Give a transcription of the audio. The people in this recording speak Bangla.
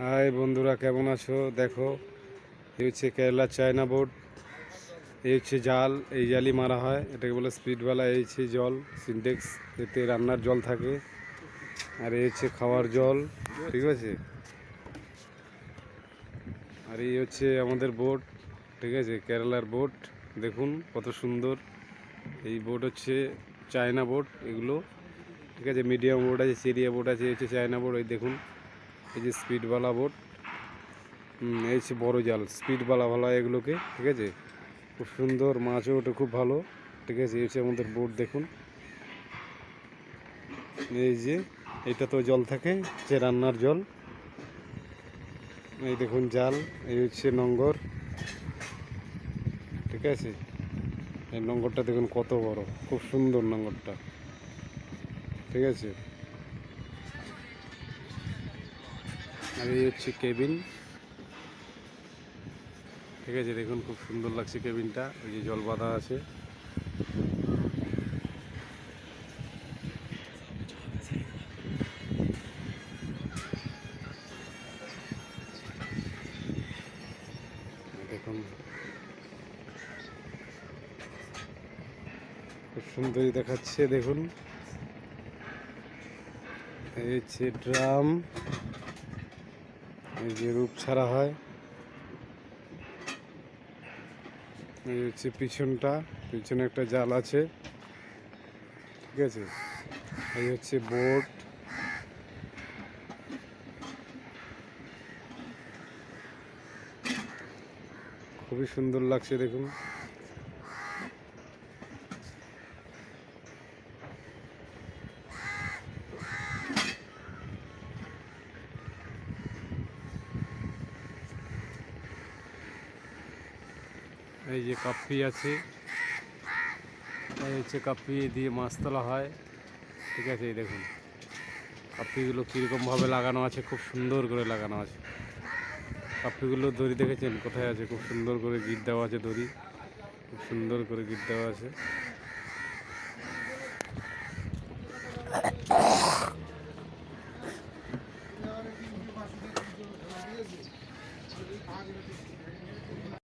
হাই বন্ধুরা, কেমন আছো? দেখো, এই হচ্ছে কেরালা চায়না বোর্ড এই হচ্ছে জাল, এই জালই মারা হয়। এটাকে বলে স্পিডওয়ালা, এই হচ্ছে জল, সিনটেক্স। এতে রান্নার জল থাকে। আর এই হচ্ছে খাওয়ার জল, ঠিক আছে? আর এই হচ্ছে আমাদের বোট, ঠিক আছে? কেরালার বোট, দেখুন কত সুন্দর। এই বোট হচ্ছে চায়না বোট, এগুলো ঠিক আছে মিডিয়াম বোট আছে, সিরিয়া বোট আছে হচ্ছে চায়না বোট এই দেখুন। এই যে স্পিডওয়ালা বোট এই হচ্ছে বড় জাল স্পিডওয়ালা ভালো এগুলোকে, ঠিক আছে? খুব সুন্দর, মাছও ওটা খুব ভালো, ঠিক আছে? এই হচ্ছে আমাদের বোট দেখুন। এই যে এটা তো জল থাকে, যে রান্নার জল। এই দেখুন জাল, এই হচ্ছে নঙ্গর, ঠিক আছে? এই নঙ্গরটা দেখুন কত বড়, খুব সুন্দর নঙ্গরটা। ঠিক আছে। এই হচ্ছে কেবিন ঠিক আছে, দেখুন খুব সুন্দর লাগছে কেবিনটা ওই যে জল বাঁধা আছে। দেখুন। খুব সুন্দরই দেখাচ্ছে, দেখুন। এই হচ্ছে ড্রাম, এই যে রূপ ছাড়া হয়। এই হচ্ছে পিছনটা, পিছনে একটা জাল আছে। ঠিক আছে? এই হচ্ছে বোট খুবই সুন্দর লাগছে দেখুন। এই যে কাপি আছে, এই হচ্ছে কাপি দিয়ে মাছ তোলা হয়। ঠিক আছে, এই দেখুন। কাপিগুলো কীরকমভাবে লাগানো আছে, খুব সুন্দর করে লাগানো আছে। কাপিগুলো দড়ি দেখেছেন? কোথায় আছে? খুব সুন্দর করে গিট দেওয়া আছে দড়ি। খুব সুন্দর করে গিট দেওয়া আছে।